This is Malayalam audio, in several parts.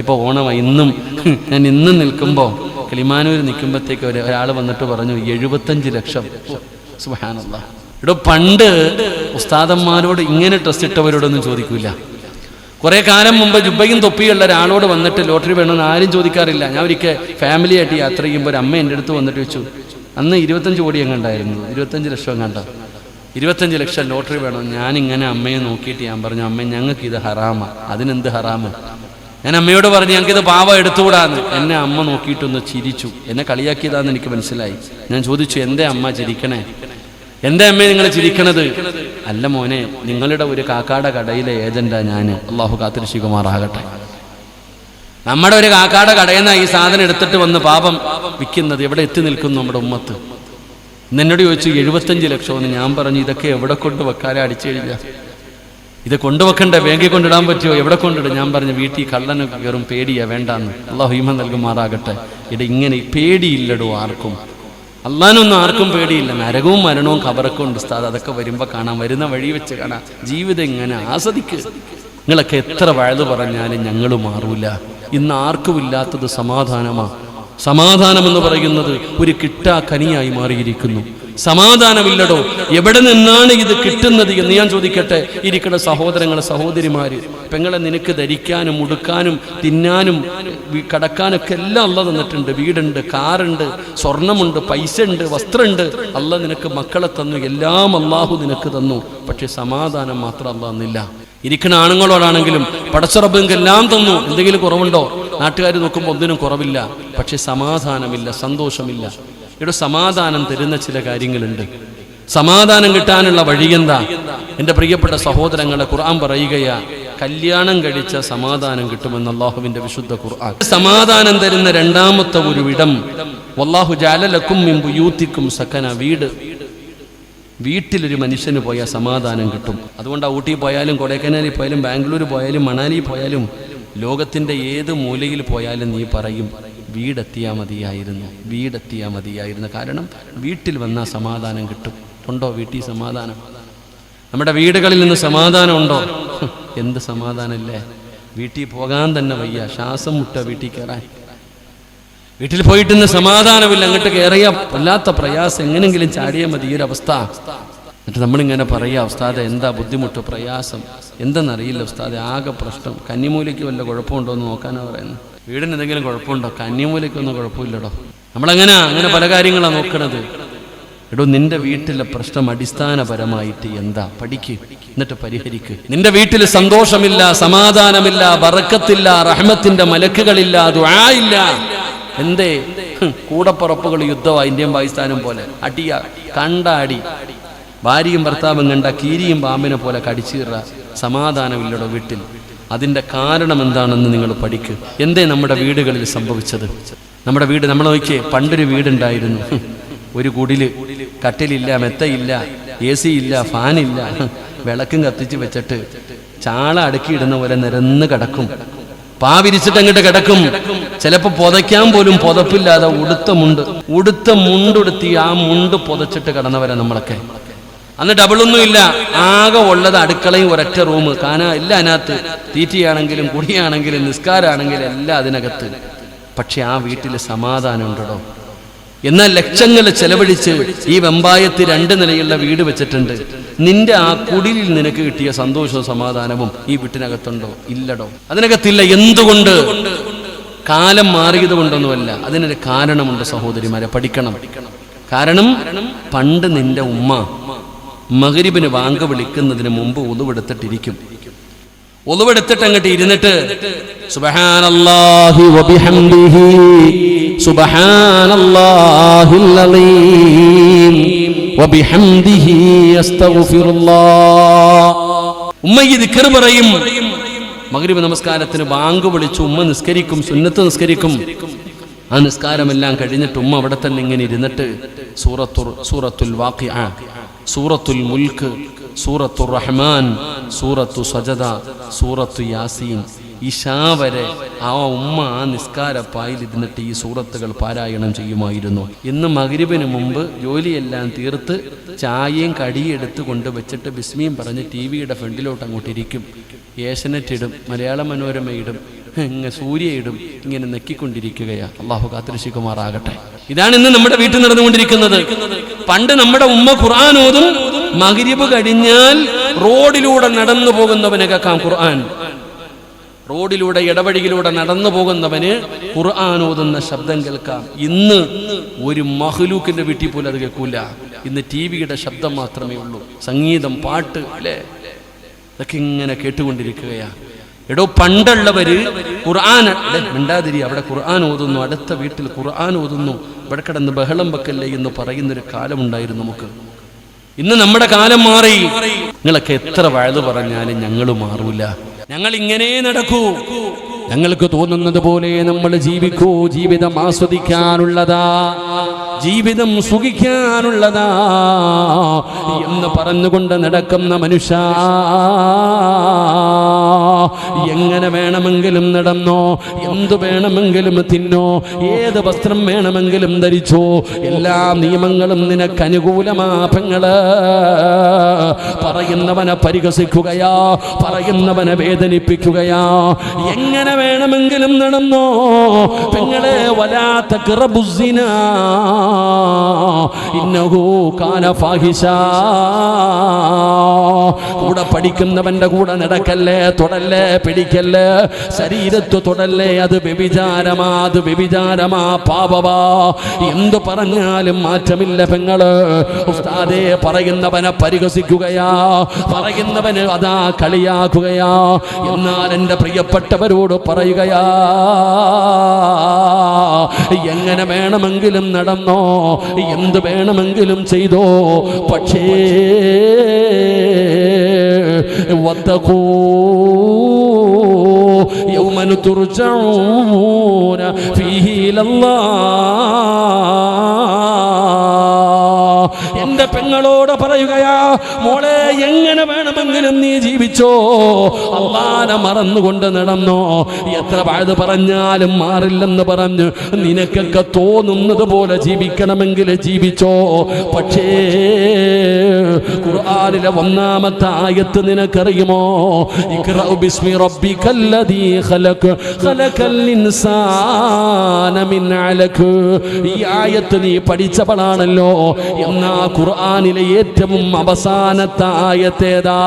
ഇപ്പോൾ ഓണമായി ഇന്നും ഞാൻ ഇന്നും നിൽക്കുമ്പോൾ കിളിമാനൂർ നിൽക്കുമ്പോഴത്തേക്ക് ഒരു ഒരാൾ വന്നിട്ട് പറഞ്ഞു എഴുപത്തഞ്ച് ലക്ഷം. സുഹാനല്ല ഇവിടെ പണ്ട് ഉസ്താദന്മാരോട് ഇങ്ങനെ ഡ്രസ് ഇട്ടവരോടൊന്നും ചോദിക്കൂല. കുറെ കാലം മുമ്പ് ജുബയും തൊപ്പിയുള്ള ഒരാളോട് വന്നിട്ട് ലോട്ടറി വേണമെന്ന് ആരും ചോദിക്കാറില്ല. ഞാൻ ഒരിക്കൽ ഫാമിലി ആയിട്ട് യാത്ര ചെയ്യുമ്പോൾ ഒരു അമ്മ എന്റെ അടുത്ത് വന്നിട്ട് വെച്ചു അന്ന് ഇരുപത്തഞ്ച് കോടി എങ്ങാണ്ടായിരുന്നു ഇരുപത്തഞ്ച് ലക്ഷം എങ്ങാണ്ട? ഇരുപത്തഞ്ച് ലക്ഷം ലോട്ടറി വേണം? ഞാനിങ്ങനെ അമ്മയെ നോക്കിയിട്ട് ഞാൻ പറഞ്ഞു അമ്മ ഞങ്ങൾക്ക് ഇത് ഹറാമാണ് അതിനെന്ത് ഹറാമ്? ഞാൻ അമ്മയോട് പറഞ്ഞു ഞങ്ങൾക്കിത് പാവം എടുത്തുകൂടാന്ന്. എന്നെ അമ്മ നോക്കിയിട്ടൊന്ന് ചിരിച്ചു. എന്നെ കളിയാക്കിയതാന്ന് എനിക്ക് മനസ്സിലായി. ഞാൻ ചോദിച്ചു എന്തേ അമ്മ ചിരിക്കണേ? എന്റെ അമ്മയെ നിങ്ങൾ ചിരിക്കണത്? അല്ല മോനെ നിങ്ങളുടെ ഒരു കാക്കാട കടയിലെ ഏജന്റാ ഞാൻ അള്ളാഹു കാത്തിരിശികുമാറാകട്ടെ നമ്മുടെ ഒരു കാക്കാട കടയിൽ നിന്ന് ഈ സാധനം എടുത്തിട്ട് വന്ന് പാപം വിൽക്കുന്നത്. എവിടെ എത്തി നിൽക്കുന്നു നമ്മുടെ ഉമ്മത്ത്? എന്നോട് ചോദിച്ചു എഴുപത്തഞ്ച് ലക്ഷമെന്ന് ഞാൻ പറഞ്ഞു ഇതൊക്കെ എവിടെ കൊണ്ട് വെക്കാതെ അടിച്ചു കഴിഞ്ഞാൽ ഇത് കൊണ്ടുവെക്കണ്ടേ? ബാങ്കിൽ കൊണ്ടിടാൻ പറ്റുമോ? എവിടെ കൊണ്ടിടും? ഞാൻ പറഞ്ഞു വീട്ടിൽ കള്ളന് വെറും പേടിയാ വേണ്ടാന്ന്. അള്ളാഹു ഹിമ നൽകുമാറാകട്ടെ. ഇട ഇങ്ങനെ പേടിയില്ലടോ ആർക്കും. അള്ളാനൊന്നും ആർക്കും പേടിയില്ല. നരകവും മരണവും കബറൊക്കെ ഉണ്ട് ഉസ്താദ്. അതൊക്കെ വരുമ്പോൾ കാണാം. വരുന്ന വഴി വെച്ച് കാണാം. ജീവിതം ഇങ്ങനെ ആസ്വദിക്ക്. നിങ്ങളൊക്കെ എത്ര വഴുതു പറഞ്ഞാലും ഞങ്ങൾ മാറൂല. ഇന്ന് ആർക്കും ഇല്ലാത്തത് സമാധാനമാ. സമാധാനം എന്ന് പറയുന്നത് ഒരു കിട്ടാ കനിയായി മാറിയിരിക്കുന്നു. സമാധാനമില്ലടോ. എവിടെ നിന്നാണ് ഇത് കിട്ടുന്നത് എന്ന് ഞാൻ ചോദിക്കട്ടെ. ഇരിക്കുന്ന സഹോദരങ്ങൾ സഹോദരിമാര് പെങ്ങളെ നിനക്ക് ധരിക്കാനും ഉടുക്കാനും തിന്നാനും കടക്കാനൊക്കെ എല്ലാം അല്ല തന്നിട്ടുണ്ട്. വീടുണ്ട് കാറുണ്ട് സ്വർണമുണ്ട് പൈസ ഉണ്ട് വസ്ത്രമുണ്ട് അല്ല നിനക്ക് മക്കളെ തന്നു എല്ലാം അള്ളാഹു നിനക്ക് തന്നു. പക്ഷെ സമാധാനം മാത്രം അല്ല തന്നില്ല. ഇരിക്കുന്ന ആണുങ്ങളോടാണെങ്കിലും നിങ്ങൾക്ക് എല്ലാം തന്നു. എന്തെങ്കിലും കുറവുണ്ടോ? നാട്ടുകാർ നോക്കുമ്പോൾ ഒന്നിനും കുറവില്ല. പക്ഷെ സമാധാനമില്ല സന്തോഷമില്ല. ഇവിടെ സമാധാനം തരുന്ന ചില കാര്യങ്ങളുണ്ട്. സമാധാനം കിട്ടാനുള്ള വഴിയെന്താ? എന്റെ പ്രിയപ്പെട്ട സഹോദരങ്ങളെ ഖുർആൻ പറയുകയാ കല്യാണം കഴിച്ച സമാധാനം കിട്ടുമെന്ന് അള്ളാഹുവിന്റെ വിശുദ്ധ ഖുർആൻ. സമാധാനം തരുന്ന രണ്ടാമത്തെ ഒരു ഇടം വല്ലാഹു ജാലലക്കും യൂത്തിക്കും സക്കന വീട് വീട്ടിലൊരു മനുഷ്യന് പോയാൽ സമാധാനം കിട്ടും. അതുകൊണ്ട് ഊട്ടി പോയാലും കൊടൈക്കനാലിൽ പോയാലും ബാംഗ്ലൂർ പോയാലും മണാലി പോയാലും ലോകത്തിന്റെ ഏത് മൂലയിൽ പോയാലും നീ പറയും വീടെത്തിയാൽ മതിയായിരുന്നു വീടെത്തിയാൽ മതിയായിരുന്നു. കാരണം വീട്ടിൽ വന്നാൽ സമാധാനം കിട്ടും. ഉണ്ടോ വീട്ടിൽ സമാധാനം? നമ്മുടെ വീടുകളിൽ നിന്ന് സമാധാനം ഉണ്ടോ? എന്ത് സമാധാനമില്ലേ വീട്ടിൽ പോകാൻ തന്നെ വയ്യ. ശ്വാസം മുട്ട വീട്ടിൽ കയറാൻ വീട്ടിൽ പോയിട്ട് ഇന്ന് സമാധാനമില്ല. അങ്ങോട്ട് കയറിയ വല്ലാത്ത പ്രയാസം. എങ്ങനെങ്കിലും ചാടിയാൽ മതി ഈ ഒരു അവസ്ഥ എന്നിട്ട് നമ്മളിങ്ങനെ പറയുക ഉസ്താദെ എന്താ ബുദ്ധിമുട്ട്? പ്രയാസം. എന്തെന്നറിയില്ല ഉസ്താദെ ആകെ പ്രശ്നം. കന്നിമൂലയ്ക്ക് വല്ല കുഴപ്പമുണ്ടോ എന്ന് നോക്കാനാണ് പറയുന്നത്. വീടിന് എന്തെങ്കിലും കുഴപ്പമുണ്ടോ? കന്നിമൂലയ്ക്കൊന്നും കുഴപ്പമില്ലടോ. നമ്മളെങ്ങനെ? അങ്ങനെ പല കാര്യങ്ങളാണ് നോക്കണത്. എടോ നിന്റെ വീട്ടിലെ പ്രശ്നം അടിസ്ഥാനപരമായിട്ട് എന്താ? പഠിക്ക് എന്നിട്ട് പരിഹരിക്ക്. നിന്റെ വീട്ടിൽ സന്തോഷമില്ല സമാധാനമില്ല വറക്കത്തില്ല റഹ്മത്തിന്റെ മലക്കുകളില്ല ദുആയില്ല. എന്തേ? കൂടപ്പുറപ്പുകൾ യുദ്ധമാണ് ഇന്ത്യയും പാകിസ്ഥാനും പോലെ. അടിയ കണ്ട അടി ഭാര്യയും ഭർത്താവും കണ്ട കീരിയും പാമ്പിനെ പോലെ കടിച്ചീറ സമാധാനമില്ലടോ വീട്ടിൽ. അതിന്റെ കാരണം എന്താണെന്ന് നിങ്ങൾ പഠിക്കുക എന്തേ നമ്മുടെ വീടുകളിൽ സംഭവിച്ചത്? നമ്മുടെ വീട് നമ്മൾ നോക്കിയേ പണ്ടൊരു വീടുണ്ടായിരുന്നു. ഒരു കുടിൽ കട്ടിലില്ല മെത്തയില്ല എ സി ഇല്ല ഫാനില്ല. വിളക്കും കത്തിച്ച് വെച്ചിട്ട് ചാള അടുക്കിയിടുന്ന പോലെ നിരന്ന് കിടക്കും. പാ വിരിച്ചിട്ട് അങ്ങോട്ട് കിടക്കും. ചിലപ്പോൾ പുതയ്ക്കാൻ പോലും പുതപ്പില്ലാതെ ഉടുത്ത മുണ്ട് ഉടുത്ത മുണ്ടുടുത്തി ആ മുണ്ട് പുതച്ചിട്ട് കിടന്നവരെ നമ്മളൊക്കെ. അന്ന് ഡബിളൊന്നും ഇല്ല ആകെ ഉള്ളത് അടുക്കളയും ഒരൊറ്റ റൂം കാന ഇല്ല അതിനകത്ത്. തീറ്റയാണെങ്കിലും കുടിയാണെങ്കിലും നിസ്കാരാണെങ്കിലും എല്ലാം അതിനകത്ത്. പക്ഷെ ആ വീട്ടിൽ സമാധാനം ഉണ്ടോ എന്നാൽ ലക്ഷങ്ങൾ ചെലവഴിച്ച് ഈ വെമ്പായത്ത് രണ്ട് നിലയുള്ള വീട് വെച്ചിട്ടുണ്ട്. നിന്റെ ആ കുടിലിൽ നിനക്ക് കിട്ടിയ സന്തോഷവും സമാധാനവും ഈ വീട്ടിനകത്തുണ്ടോ? ഇല്ലടോ. അതിനകത്തില്ല. എന്തുകൊണ്ട്? കാലം മാറിയത് കൊണ്ടൊന്നുമല്ല. അതിനൊരു കാരണമുണ്ട് സഹോദരിമാരെ. പഠിക്കണം. കാരണം പണ്ട് നിന്റെ ഉമ്മ മകരിബിന് വാങ്ക വിളിക്കുന്നതിന് മുമ്പ് ഉളുവെടുത്തിട്ടിരിക്കും. ഉളുവെടുത്തിട്ട് അങ്ങോട്ട് ഇരുന്നിട്ട് വബിഹംദിഹി വബിഹംദിഹി അസ്തഗ്ഫിറുല്ലാഹ്. പറയും മഗ്രിബ് നമസ്കാരത്തിന് വാങ്ക് വിളിച്ച് ഉമ്മ നിസ്കരിക്കും സുന്നത്ത് നിസ്കരിക്കും. ആ നിസ്കാരമെല്ലാം കഴിഞ്ഞിട്ട് ഉമ്മ അവിടെ തന്നെ ഇങ്ങനെ ഇരുന്നിട്ട് സൂറത്തുർ സൂറത്തുൽ വാഖിഅ സൂറത്തുൽ മുൽക്ക് സൂറത്തു റഹ്മാൻ സൂറത്തു സജദ സൂറത്തു യാസീൻ. ഇഷാ വരെ ആ ഉമ്മ ആ നിസ്കാരപ്പായിൽ ഇരുന്നിട്ട് ഈ സൂറത്തുകൾ പാരായണം ചെയ്യുമായിരുന്നു. ഇന്ന് മകരിബിന് മുമ്പ് ജോലിയെല്ലാം തീർത്ത് ചായയും കടിയെടുത്ത് എടുത്ത് കൊണ്ട് വെച്ചിട്ട് ബിസ്മിയും പറഞ്ഞ് ടി വിയുടെ ഫ്രണ്ടിലോട്ട് അങ്ങോട്ട് ഇരിക്കും. ഇടും മലയാള മനോരമ ഇടും ഇങ്ങനെ സൂര്യയിടും ഇങ്ങനെ നെക്കിക്കൊണ്ടിരിക്കുകയാണ് അള്ളാഹു കാത്തിരശിക്കുമാറാകട്ടെ ഇതാണ് ഇന്ന് നമ്മുടെ വീട്ടിൽ നടന്നുകൊണ്ടിരിക്കുന്നത്. പണ്ട് നമ്മുടെ ഉമ്മ ഖുർആൻ ഓതും മകരിബ് കഴിഞ്ഞാൽ റോഡിലൂടെ നടന്നു പോകുന്നവനെ കേൾക്കാം ഖുർആൻ. റോഡിലൂടെ ഇടവഴിയിലൂടെ നടന്നു പോകുന്നവന് ഖുർആൻ ഓതുന്ന ശബ്ദം കേൾക്കാം. ഇന്ന് ഒരു മഹ്ലൂക്കിന്റെ വീട്ടിൽ പോലും അത് കേൾക്കൂല. ഇന്ന് ടി വിയുടെ ശബ്ദം മാത്രമേ ഉള്ളൂ. സംഗീതം പാട്ട് അല്ലേ? ഇതൊക്കെ ഇങ്ങനെ കേട്ടുകൊണ്ടിരിക്കുകയാ. എടോ പണ്ടുള്ളവര് ഖുർആൻ മിണ്ടാതിരി അവിടെ ഖുർആൻ ഓതുന്നു അടുത്ത വീട്ടിൽ ഖുർആൻ ഓതുന്നു. ഇവിടെ കിടന്ന് ബഹളം വെക്കല്ലേ എന്ന് പറയുന്നൊരു കാലമുണ്ടായിരുന്നു നമുക്ക്. ഇന്ന് നമ്മുടെ കാലം മാറി. നിങ്ങളൊക്കെ എത്ര വഴുത് പറഞ്ഞാലും ഞങ്ങൾ മാറൂല. ഞങ്ങൾ ഇങ്ങനെ നടക്കൂ. ഞങ്ങൾക്ക് തോന്നുന്നത് പോലെ നമ്മൾ ജീവിക്കൂ ജീവിതം ആസ്വദിക്കാനുള്ളതാ. ജീവിതം സുഖിക്കാനുള്ളതാ എന്ന് പറഞ്ഞുകൊണ്ട് നടക്കുന്ന മനുഷ്യ. എങ്ങനെ വേണമെങ്കിലും നടന്നോ എന്തു വേണമെങ്കിലും തിന്നോ ഏത് വസ്ത്രം വേണമെങ്കിലും ധരിച്ചോ എല്ലാ നിയമങ്ങളും നിനക്ക് അനുകൂലമാപങ്ങൾ പറയുന്നവനെ പരിഹസിക്കുകയാ പറയുന്നവനെ വേദനിപ്പിക്കുകയാ. എങ്ങനെ വേണമെങ്കിലും നടന്നോ പെങ്ങളെ വലാത്ത കിറബുസിന ഇന്നഹു കാന ഫാഹിഷ കൂടെ പഠിക്കുന്നവന്റെ കൂടെ നടക്കല്ലേ? തൊടല്ലേ? പിടിക്കല്ലേ? ശരീരത്ത് തൊടല്ലേ? അത് വ്യഭിചാരമാ അത് വ്യഭിചാരമാ പാപവാ. എന്തു പറഞ്ഞാലും മാറ്റമില്ല പെങ്ങൾ. ഉസ്താദേ പറയുന്നവനെ പരിഹസിക്കുകയാ. പറയുന്നവന് അതാ കളിയാക്കുകയാ. എന്നാൽ എന്റെ പ്രിയപ്പെട്ടവരോട് പറയുകയാ എങ്ങനെ വേണമെങ്കിലും നടന്നോ? എന്ത് വേണമെങ്കിലും ചെയ്തോ? പക്ഷേ واتقوا يوما ترجعون فيه إلى الله. പെങ്ങളോട് പറയുകയാ മോളെ എങ്ങനെ വേണമെങ്കിലും നീ ജീവിച്ചോ? അള്ളാനെ മറന്നുകൊണ്ട് നടന്നോ? എത്ര വഴുത് പറഞ്ഞാലും മാറില്ലെന്ന് പറഞ്ഞു നിനക്കൊക്കെ തോന്നുന്നത് പോലെ ജീവിക്കണമെങ്കിൽ ജീവിച്ചോ? പക്ഷേ ഖുർആാനിലെ ഒന്നാമത്തെ ആയത്ത് നിനക്കറിയുമോ? ബിസ്മി ഇൻസാന മിൻ ഈ ആയത്ത് നീ പഠിച്ചവളാണല്ലോ. എന്നാ ഖുർആനിലെ ഏറ്റവും അവസാനത്തെ ആയത്തേതാ?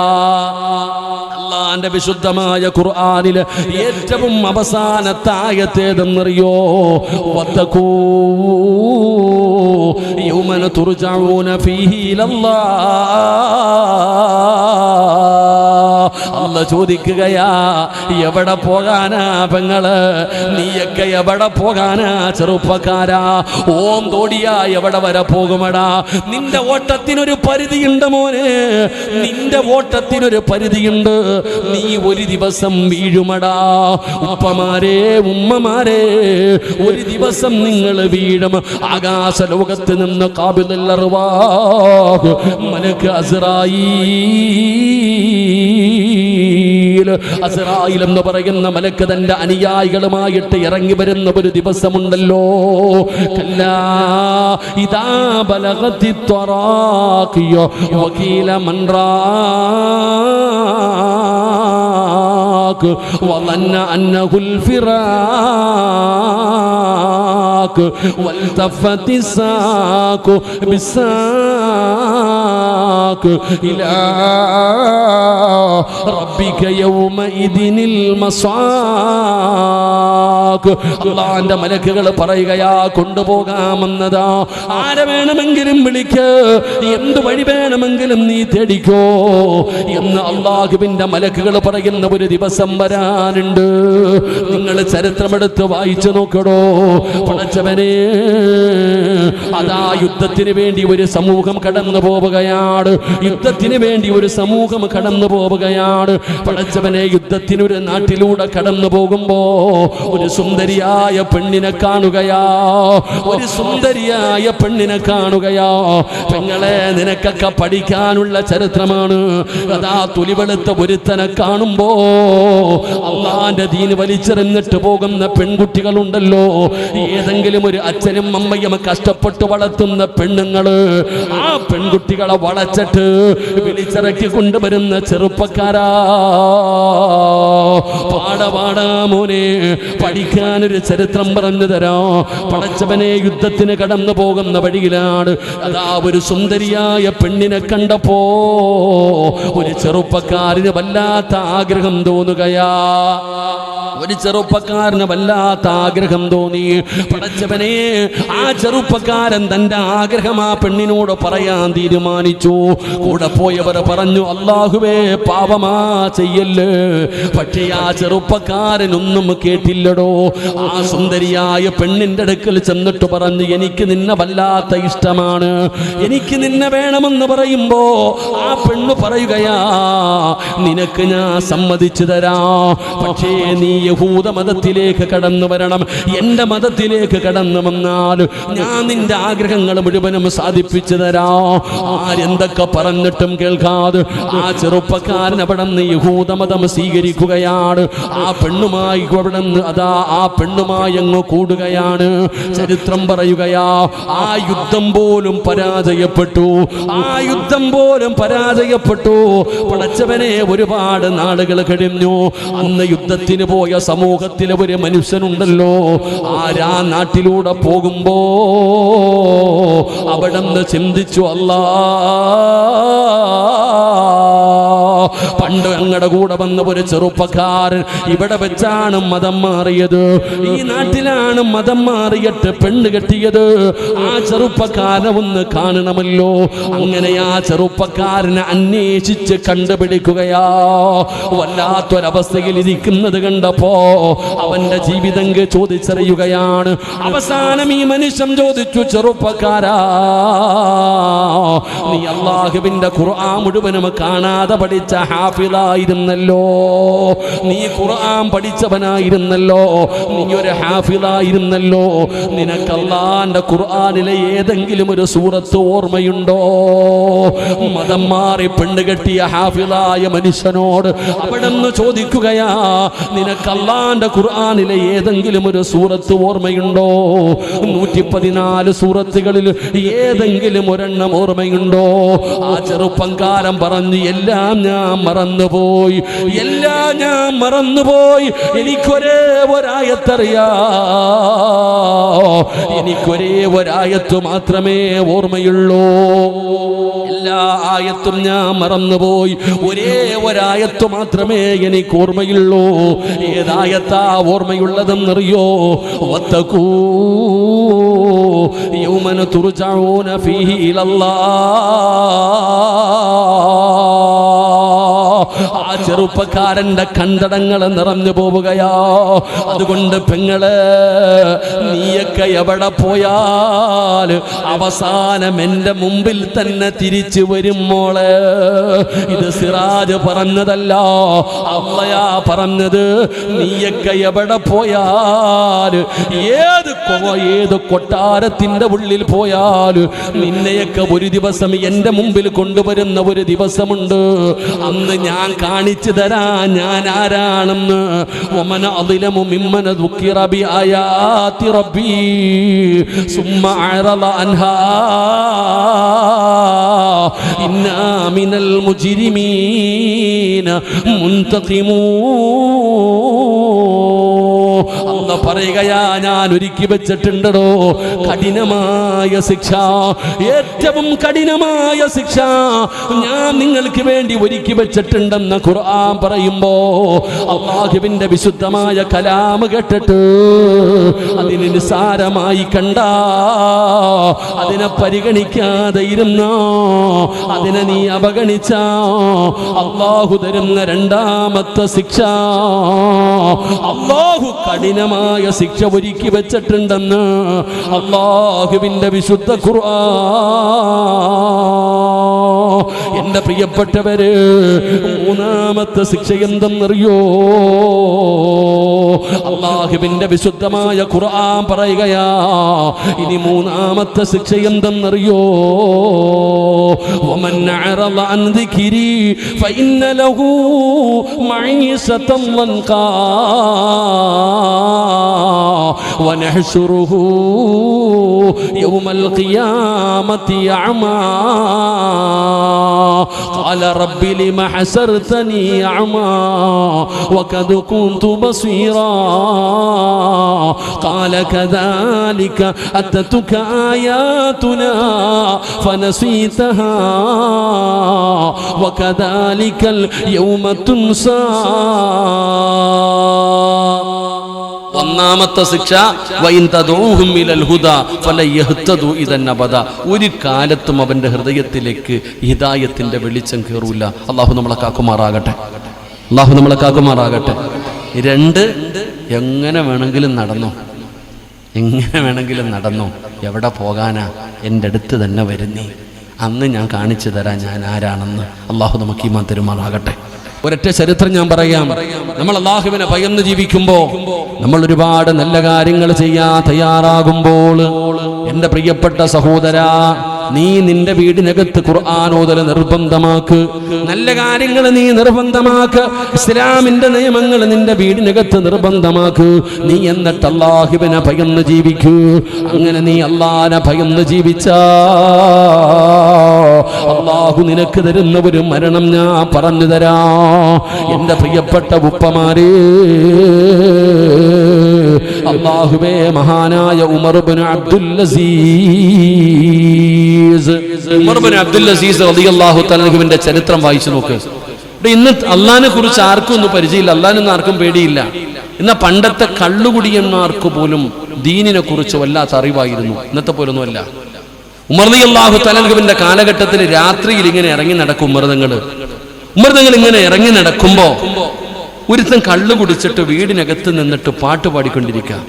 അള്ളാന്റെ വിശുദ്ധമായ ഖുർആാനിലെ ഏറ്റവും അവസാനത്തെ ആയത്തേതെന്നറിയോ? വത്തക്കൂ യൗമന തുർജഊന ഫീഹി ചോദിക്കുകയാ എവിടെ പോകാനാ പെങ്ങൾ? നീയൊക്കെ എവിടെ പോകാനാ ചെറുപ്പക്കാരാ? ഓം തോടിയാ എവിടെ വരെ പോകുമടാ? നിന്റെ ഓട്ടത്തിനൊരു പരിധിയുണ്ട് മോനെ. നിന്റെ ഓട്ടത്തിനൊരു പരിധിയുണ്ട്. നീ ഒരു ദിവസം വീഴുമടാ. ഉപ്പമാരെ ഉമ്മമാരെ ഒരു ദിവസം നിങ്ങൾ വീഴും. ആകാശ ലോകത്ത് നിന്ന് കാബിലറിവാ മലക്ക് അസറായി ജിബിരിയിൽ എന്ന് പറയുന്ന മലക്ക് തന്റെ അനുയായികളുമായിട്ട് ഇറങ്ങി വരുന്ന ഒരു ദിവസമുണ്ടല്ലോ. ഇതാ ബലഗത്തി ത്വറാക്കിയോ വകീല മൺറാ الفراق وظن أنه الفراق والتفت الساق بالساق إلى ربك يومئذ المصاق അള്ളാന്റെ മലക്കുകൾ പറയുകയാ കൊണ്ടുപോകാമെന്നതാ ആരെ വേണമെങ്കിലും വിളിക്ക് എന്ത് വഴി വേണമെങ്കിലും നീ തേടിക്കോ എന്ന് അള്ളാഹുവിന്റെ മലക്കുകൾ പറയുന്ന ഒരു ദിവസം വരാനുണ്ട് നിങ്ങൾ ചരിത്രമെടുത്ത് വായിച്ചു നോക്കടോ പടച്ചവനെ അതാ യുദ്ധത്തിന് വേണ്ടി ഒരു സമൂഹം കടന്നു പോവുകയാണ് യുദ്ധത്തിന് വേണ്ടി ഒരു സമൂഹം കടന്നു പോവുകയാണ്. പടച്ചവനെ യുദ്ധത്തിന് ഒരു നാട്ടിലൂടെ കടന്നു പോകുമ്പോ ഒരു സുന്ദരിയായ പെണ്ണിനെ കാണുകയാ. ഒരു സുന്ദരിയായ പെണ്ണിനെ കാണുകയാ. പെങ്ങളെ നിനക്കൊക്കെ പഠിക്കാനുള്ള ചരിത്രമാണ്. അതാ തുലിവെളുത്ത ഒരുത്തനെ കാണുമ്പോ അള്ളാന്റെ ദീൻ വലിച്ചെറിഞ്ഞിട്ട് പോകുന്ന പെൺകുട്ടികളുണ്ടല്ലോ. ഏതെങ്കിലും ഒരു അച്ഛനും അമ്മയും കഷ്ടപ്പെട്ട് വളർത്തുന്ന പെണ്ണുങ്ങൾ ആ പെൺകുട്ടികളെ വളച്ച പറഞ്ഞിട്ട് വിളിച്ചിറക്കി കൊണ്ടുവരുന്ന ചെറുപ്പക്കാരാ. പാടാ പാടാ മോനെ പഠിക്കാനൊരു ചരിത്രം പറഞ്ഞു തരാം. പടച്ചവനെ യുദ്ധത്തിന് കടന്നു പോകുന്ന വഴിയിലാണ് അതാ ഒരു സുന്ദരിയായ പെണ്ണിനെ കണ്ടപ്പോ ഒരു ചെറുപ്പക്കാരന് വല്ലാത്ത ആഗ്രഹം തോന്നുകയാ. ഒരു ചെറുപ്പക്കാരന് വല്ലാത്ത ആഗ്രഹം തോന്നി. പടച്ചവനെ ആ ചെറുപ്പക്കാരൻ തന്റെ ആഗ്രഹം ആ പെണ്ണിനോട് പറയാൻ തീരുമാനിച്ചു. കൂടെ പോയവർ പറഞ്ഞു അള്ളാഹുവേ പാപമാ ചെയ്യല്ലേ. പക്ഷേ ആ ചെറുപ്പക്കാരനൊന്നും കേട്ടില്ലടോ. ആ സുന്ദരിയായ പെണ്ണിന്റെ അടുക്കൽ ചെന്നിട്ട് പറഞ്ഞു എനിക്ക് നിന്നെ വല്ലാത്ത ഇഷ്ടമാണ്. എനിക്ക് നിന്നെ വേണമെന്ന് പറയുമ്പോ ആ പെണ്ണ് പറയുകയാ നിനക്ക് ഞാൻ സമ്മതിച്ചു തരാ. പക്ഷേ നീ യഹൂദ മതത്തിലേക്ക് കടന്നു വരണം. എന്റെ മതത്തിലേക്ക് കടന്നു വന്നാൽ ഞാൻ നിന്റെ ആഗ്രഹങ്ങൾ മുഴുവനും സാധിപ്പിച്ചു തരാം. ആരെന്തൊക്കെ പറഞ്ഞിട്ടും കേൾക്കാതെ ആ ചെറുപ്പക്കാരൻ അവിടെ നിന്ന് യഹൂദ മതം സ്വീകരിക്കുകയാണ്. ആ പെണ്ണുമായി അവിടെ നിന്ന് അതാ ആ പെണ്ണുമായി അങ്ങ് കൂടുകയാണ്. ചരിത്രം പറയുകയാ ആ യുദ്ധം പോലും പരാജയപ്പെട്ടു. ആ യുദ്ധം പോലും പരാജയപ്പെട്ടു. പടച്ചവനെ ഒരുപാട് നാളുകൾ കഴിഞ്ഞു. അന്ന് യുദ്ധത്തിന് പോയ സമൂഹത്തിലെ ഒരു മനുഷ്യനുണ്ടല്ലോ. ആരാ നാട്ടിലൂടെ പോകുമ്പോ അവിടെ ചിന്തിച്ചു അല്ലാ. പണ്ട് ഞങ്ങളുടെ കൂടെ വന്ന ഒരു ചെറുപ്പക്കാരൻ ഇവിടെ വെച്ചാണ് മതം മാറിയത്. ഈ നാട്ടിലാണ് മതം മാറിയിട്ട് പെണ്ണ് കെട്ടിയത്. ആ ചെറുപ്പക്കാരൻ ഒന്ന് കാണണമല്ലോ. അങ്ങനെ ആ ചെറുപ്പക്കാരനെ അന്വേഷിച്ച് കണ്ടുപിടിക്കുകയാ. വല്ലാത്തൊരവസ്ഥയിൽ ഇരിക്കുന്നത് കണ്ടപ്പോ അവന്റെ ജീവിതം ചോദിച്ചറിയുകയാണ്. അവസാനം ഈ മനുഷ്യൻ ചോദിച്ചു ചെറുപ്പക്കാരാ നീ അള്ളാഹുവിന്റെ ഖുർആൻ മുഴുവനും കാണാതെ പഠിച്ച ഹാഫിളായിരുന്നല്ലോ. നീ ഖുർആൻ പഠിച്ചവനായിരുന്നല്ലോ. നീ ഒരു ഹാഫിളായിരുന്നല്ലോ. നിനക്ക് അള്ളാന്റെ ഖുർആനിലെ ഏതെങ്കിലും ഒരു സൂറത്ത് ഓർമ്മയുണ്ടോ? മതം മാറി പെണ്ണുകെട്ടിയ ഹാഫിളായ മനുഷ്യനോട് അവിടെ നിന്ന് ചോദിക്കുകയാ നിനക്ക് അള്ളാന്റെ ഖുർആനിലെ ഏതെങ്കിലും ഒരു സൂറത്ത് ഓർമ്മയുണ്ടോ? നൂറ്റി പതിനാല് സൂറത്തുകളിൽ ഏതെങ്കിലും ഒരെണ്ണം ഓർമ്മയുണ്ടോ? ആ ചെറുപ്പംകാരൻ പറഞ്ഞു എല്ലാം ഞാൻ മറന്നുപോയി. എല്ലാ ഞാൻ മറന്നുപോയി. എനിക്കൊരേ ഒരായത്തറിയാ. എനിക്കൊരേ ഒരായത്ത് മാത്രമേ ഓർമ്മയുള്ളൂ. എല്ലാ ആയത്തും ഞാൻ മറന്നുപോയി. ഒരേ ഒരായത്ത് മാത്രമേ എനിക്ക് ഓർമ്മയുള്ളൂ ഏതായത്താ ഓർമ്മയുള്ളതെന്നറിയോ? വത്തക്കൂ യൗമന തുർജഊന ഫീഹി ഇലല്ലാഹ് ആ ചെറുപ്പക്കാരന്റെ കണ്ടടങ്ങൾ നിറഞ്ഞു പോവുകയാ. അതുകൊണ്ട് പെങ്ങൾ നീയൊക്കെ എവിടെ പോയാൽ അവസാനം എന്റെ മുമ്പിൽ തന്നെ തിരിച്ചു വരും മോൾ. ഇത് സിറാജ് പറഞ്ഞതല്ല അള്ളയാ പറഞ്ഞത്. നീയൊക്കെ എവിടെ പോയാൽ ഏത് ഏത് കൊട്ടാരത്തിന്റെ ഉള്ളിൽ പോയാൽ നിന്നെയൊക്കെ ഒരു ദിവസം എന്റെ മുമ്പിൽ കൊണ്ടുവരുന്ന ഒരു ദിവസമുണ്ട്. അന്ന് ഞാൻ കാണിച്ചു തരാ ഞാൻ ആരാണെന്ന്. ഒമന അതിലമു മിമ്മന ദുഃഖിറബി ആയാതി റബ്ബി. സുമ്മ അറള അൻഹാ. ഇന്നാ മിനൽ മുജ്രിമീന മുൻതഖിമൂ അല്ല പറയുകയാ ഞാൻ ഒരുക്കി വെച്ചിട്ടുണ്ടോ കഠിനമായ ശിക്ഷ ഏറ്റവും കഠിനമായ ശിക്ഷ ഞാൻ നിങ്ങൾക്ക് വേണ്ടി ഒരുക്കി വെച്ചിട്ടുണ്ടെന്ന് ഖുർആൻ പറയുമ്പോ അള്ളാഹുവിന്റെ വിശുദ്ധമായ കലാമ് കേട്ടിട്ട് അതിന് നിസാരമായി കണ്ട അതിനെ പരിഗണിക്കാതെ ഇരുന്നോ അതിനെ നീ അവഗണിച്ച അള്ളാഹു തരുന്ന രണ്ടാമത്തെ ശിക്ഷ അള്ളാഹു കഠിനമായ ശിക്ഷ ഒരുക്കി വെച്ചിട്ടുണ്ടെന്ന് അള്ളാഹുവിന്റെ വിശുദ്ധ ഖുർആൻ. എന്റെ പ്രിയപ്പെട്ടവര് മൂന്നാമത്തെ ശിക്ഷ എന്തെന്നറിയോ അള്ളാഹുവിന്റെ വിശുദ്ധമായ ഖുർആൻ പറയുകയാ ഇനി മൂന്നാമത്തെ ശിക്ഷ എന്തെന്നറിയോ ومن أعرض عن ذكري فإن له معيشة ضنكا ونحشره يوم القيامة أعمى قال رب لم حسرتني أعمى وقد كنت بصيرا قال كذلك أتتك آياتنا فنسيتها وكذلك اليوم تنسى ഒന്നാമത്തെ ശിക്ഷ ഒരു കാലത്തും അവന്റെ ഹൃദയത്തിലേക്ക് ഹിതായത്തിന്റെ വെളിച്ചം കയറൂല അള്ളാഹു നമ്മളെ കാക്കുമാറാകട്ടെ. അള്ളാഹു നമ്മളെ കാക്കുമാറാകട്ടെ. രണ്ട് എങ്ങനെ വേണമെങ്കിലും നടന്നു. എങ്ങനെ വേണമെങ്കിലും നടന്നു. എവിടെ പോകാനാ? എന്റെ അടുത്ത് തന്നെ വരുന്നേ. അന്ന് ഞാൻ കാണിച്ചു തരാം ഞാൻ ആരാണെന്ന്. അള്ളാഹു നമുക്ക് ഈ തരുമാറാകട്ടെ. ഒരൊറ്റ ചരിത്രം ഞാൻ പറയാം. നമ്മൾ അള്ളാഹുവിനെ ഭയന്ന് ജീവിക്കുമ്പോ നമ്മൾ ഒരുപാട് നല്ല കാര്യങ്ങൾ ചെയ്യാൻ തയ്യാറാകുമ്പോൾ എന്റെ പ്രിയപ്പെട്ട സഹോദര നീ നിന്റെ വീടിനകത്ത് ഖുർആാനോദല നിർബന്ധമാക്ക്. നല്ല കാര്യങ്ങൾ നീ നിർബന്ധമാക്ക്. ഇസ്ലാമിന്റെ നിയമങ്ങൾ നിന്റെ വീടിനകത്ത് നിർബന്ധമാക്ക്. നീ എന്നിട്ട് അള്ളാഹുവിനെ ഭയന്ന് ജീവിക്കൂ. അങ്ങനെ നീ അള്ളാനെ ഭയന്ന് ജീവിച്ചാ. അള്ളാഹു നിനക്ക് തരുന്ന ഒരു മരണം ഞാൻ പറഞ്ഞു തരാ. എന്റെ പ്രിയപ്പെട്ട ഉപ്പമാരേ. അള്ളാഹുവേ മഹാനായ ഉമർബിൻ അബ്ദുൽ അസീസ് അബ്ദുൽ അസീസ് റളിയല്ലാഹു തലഹുവിന്റെ ചരിത്രം വായിച്ചു നോക്ക്. ഇന്ന് അള്ളാഹിനെ കുറിച്ച് ആർക്കും ഒന്നും പരിചയമില്ല. അള്ളാഹിനൊന്നും ആർക്കും പേടിയില്ല. എന്നാൽ പണ്ടത്തെ കള്ളുകുടിയന്മാർക്ക് പോലും ദീനിനെ കുറിച്ച് വല്ലാത്ത അറിവായിരുന്നു. ഇന്നത്തെ പോലൊന്നുമല്ല. ഉമർദി അള്ളാഹു തലഹുവിന്റെ കാലഘട്ടത്തിൽ രാത്രിയിൽ ഇങ്ങനെ ഇറങ്ങി നടക്കും ഉമർദങ്ങൾ ഉമർദങ്ങൾ ഇങ്ങനെ ഇറങ്ങി നടക്കുമ്പോ ഒരുത്തൻ കള്ളു കുടിച്ചിട്ട് വീടിനകത്ത് നിന്നിട്ട് പാട്ട് പാടിക്കൊണ്ടിരിക്കുക.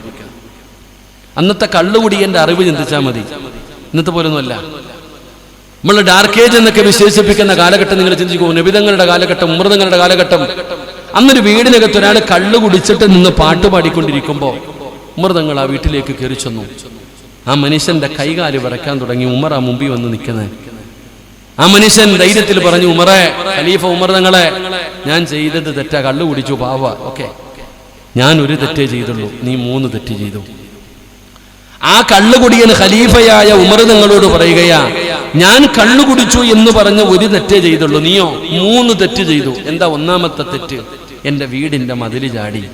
അന്നത്തെ കള്ളുകുടിയന്റെ അറിവ് ചിന്തിച്ചാൽ മതി. ഇന്നത്തെ പോലൊന്നുമല്ല. നമ്മൾ ഡാർക്ക് ഏജ് എന്നൊക്കെ വിശേഷിപ്പിക്കുന്ന കാലഘട്ടം നിങ്ങൾ ചിന്തിക്കൂ. നബിതങ്ങളുടെ കാലഘട്ടം ഉമൃതങ്ങളുടെ കാലഘട്ടം. അന്നൊരു വീടിനകത്ത് ഒരാൾ കള്ളു കുടിച്ചിട്ട് നിന്ന് പാട്ട് പാടിക്കൊണ്ടിരിക്കുമ്പോൾ ഉമൃതങ്ങൾ ആ വീട്ടിലേക്ക് കയറി ചെന്നു. ആ മനുഷ്യന്റെ കൈകാലി വിറക്കാൻ തുടങ്ങി. ഉമ്മർ ആ മുമ്പിൽ വന്ന് നിൽക്കുന്നത്. ആ മനുഷ്യൻ ധൈര്യത്തിൽ പറഞ്ഞു ഉമറെ ഖലീഫ ഉമർ തങ്ങളെ ഞാൻ ചെയ്തത് തെറ്റാ കള്ളു കുടിച്ചു പാവ ഓക്കെ. ഞാൻ ഒരു തെറ്റേ ചെയ്തുള്ളൂ നീ മൂന്ന് തെറ്റ് ചെയ്തു. ആ കള്ളുകുടിയൻ ഖലീഫയായ ഉമർ നിങ്ങളോട് പറയുകയാ ഞാൻ കള്ളു കുടിച്ചു എന്ന് പറഞ്ഞ് ഒരു തെറ്റേ ചെയ്തുള്ളൂ നീയോ മൂന്ന് തെറ്റ് ചെയ്തു. എന്താ ഒന്നാമത്തെ തെറ്റ്? എന്റെ വീടിന്റെ മതിൽ ചാടി.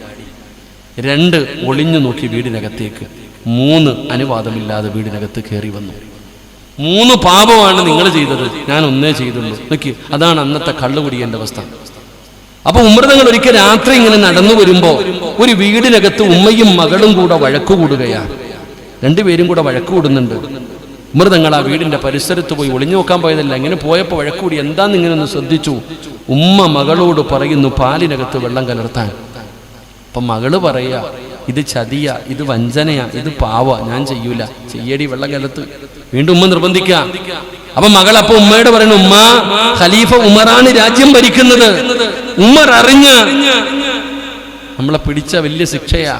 രണ്ട് ഒളിഞ്ഞു നോക്കി വീടിനകത്തേക്ക്. മൂന്ന് അനുവാദമില്ലാതെ വീടിനകത്ത് കയറി വന്നു. മൂന്ന് പാപമാണ് നിങ്ങൾ ചെയ്തത്. ഞാൻ ഒന്നേ ചെയ്തുള്ളൂ. നോക്കി അതാണ് അന്നത്തെ കള്ളുകുടിയന്റെ അവസ്ഥ. അപ്പൊ ഉമൃതങ്ങൾ ഒരിക്കൽ രാത്രി ഇങ്ങനെ നടന്നു വരുമ്പോ ഒരു വീടിനകത്ത് ഉമ്മയും മകളും കൂടെ വഴക്കു കൂടുകയാണ്. രണ്ടുപേരും കൂടെ വഴക്കുകൂടുന്നുണ്ട് കൂടുന്നുണ്ട്. ഉമ്മൃതങ്ങൾ ആ വീടിന്റെ പരിസരത്ത് പോയി ഒളിഞ്ഞു നോക്കാൻ പോയതല്ല ഇങ്ങനെ പോയപ്പോ വഴക്കൂടി എന്താന്ന് ഇങ്ങനെ ഒന്ന് ശ്രദ്ധിച്ചു? ഉമ്മ മകളോട് പറയുന്നു പാലിനകത്ത് വെള്ളം കലർത്താൻ. അപ്പൊ മകൾ പറയാ ഇത് ചതിയ ഇത് വഞ്ചനയാ ഇത് പാവ ഞാൻ ചെയ്യൂല. ചെയ്യടി വെള്ളം കലത്ത് വീണ്ടും ഉമ്മ നിർബന്ധിക്ക. അപ്പൊ മകൾ അപ്പൊ ഉമ്മയോട് പറയുന്നു ഉമ്മ ഖലീഫ ഉമറാണ് രാജ്യം ഭരിക്കുന്നത്. ഉമ്മർ അറിഞ്ഞ നമ്മളെ പിടിച്ച വലിയ ശിക്ഷയാ.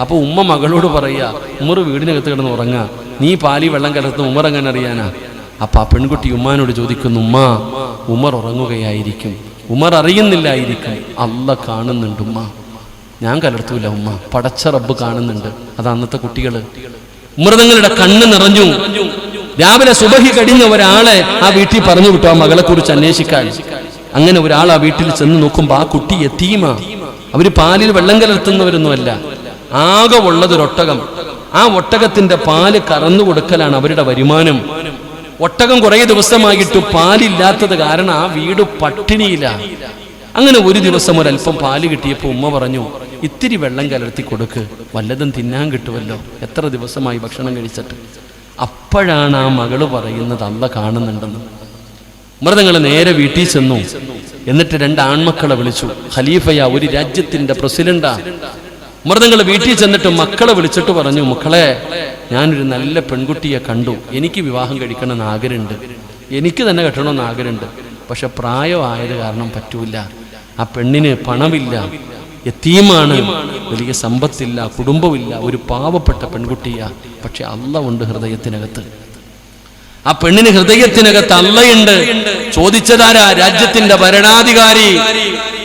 അപ്പൊ ഉമ്മ മകളോട് പറയാ ഉമർ വീടിനകത്ത് കിടന്ന് ഉറങ്ങാ. നീ പാലി വെള്ളം കലർത്തുന്ന ഉമർ എങ്ങനെ അറിയാനാ? അപ്പൊ ആ പെൺകുട്ടി ഉമ്മാനോട് ചോദിക്കുന്നു ഉമ്മ ഉമർ ഉറങ്ങുകയായിരിക്കും. ഉമർ അറിയുന്നില്ലായിരിക്കും. അല്ല കാണുന്നുണ്ട് ഉമ്മ. ഞാൻ കലർത്തൂല ഉമ്മ. പടച്ച റബ്ബ് കാണുന്നുണ്ട്. അത് അന്നത്തെ കുട്ടികൾ. മൃതങ്ങളുടെ കണ്ണ് നിറഞ്ഞു. രാവിലെ സുബഹി കഴിഞ്ഞ ഒരാളെ ആ വീട്ടിൽ പറഞ്ഞു വിട്ടു ആ മകളെ കുറിച്ച് അന്വേഷിക്കാൻ. അങ്ങനെ ഒരാൾ ആ വീട്ടിൽ ചെന്ന് നോക്കുമ്പോ ആ കുട്ടി എത്തീമ. അവർ പാലിൽ വെള്ളം കലർത്തുന്നവരൊന്നുമല്ല. ആകെ ഉള്ളതൊരൊട്ടകം. ആ ഒട്ടകത്തിന്റെ പാൽ കറന്നു കൊടുക്കലാണ് അവരുടെ വരുമാനം. ഒട്ടകം കുറെ ദിവസമായിട്ട് പാലില്ലാത്തത് കാരണം ആ വീട് പട്ടിണിയില്ല. അങ്ങനെ ഒരു ദിവസം ഒരല്പം പാൽ കിട്ടിയപ്പോൾ ഉമ്മ പറഞ്ഞു ഇത്തിരി വെള്ളം കലർത്തി കൊടുക്ക്. വല്ലതും തിന്നാൻ കിട്ടുമല്ലോ. എത്ര ദിവസമായി ഭക്ഷണം കഴിച്ചിട്ട്? അപ്പോഴാണ് ആ മകൾ പറയുന്നത് അല്ല കാണുന്നുണ്ടെന്ന്. മൃതങ്ങൾ നേരെ വീട്ടിൽ ചെന്നു. എന്നിട്ട് രണ്ട് ആൺമക്കളെ വിളിച്ചു. ഖലീഫയ ഒരു രാജ്യത്തിന്റെ പ്രസിഡന്റാ. മൃതങ്ങൾ വീട്ടിൽ ചെന്നിട്ട് മക്കളെ വിളിച്ചിട്ട് പറഞ്ഞു മക്കളെ ഞാനൊരു നല്ല പെൺകുട്ടിയെ കണ്ടു. എനിക്ക് വിവാഹം കഴിക്കണമെന്ന് ആഗ്രഹമുണ്ട്. എനിക്ക് തന്നെ കെട്ടണമെന്ന് ആഗ്രഹമുണ്ട്. പക്ഷെ പ്രായമായത് കാരണം പറ്റൂല. ആ പെണ്ണിന് പണമില്ല. എത്തീമാണ് വലിയ സമ്പത്തില്ല കുടുംബമില്ല ഒരു പാവപ്പെട്ട പെൺകുട്ടിയാ. പക്ഷെ അല്ല ഉണ്ട് ഹൃദയത്തിനകത്ത്. ആ പെണ്ണിന് ഹൃദയത്തിനകത്ത് അല്ലയുണ്ട് ചോദിച്ചതാരാ? രാജ്യത്തിന്റെ ഭരണാധികാരി.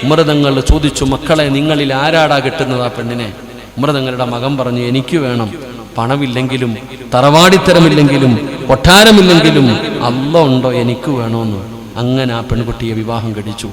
മൃതങ്ങൾ ചോദിച്ചു മക്കളെ നിങ്ങളിൽ ആരാടാ കിട്ടുന്നത് ആ പെണ്ണിനെ? ഉമൃതങ്ങളുടെ മകൻ പറഞ്ഞു എനിക്ക് വേണം. പണമില്ലെങ്കിലും തറവാടിത്തരമില്ലെങ്കിലും കൊട്ടാരമില്ലെങ്കിലും അല്ല ഉണ്ടോ? എനിക്ക് വേണമെന്ന് അങ്ങനെ ആ പെൺകുട്ടിയെ വിവാഹം കഴിച്ചു.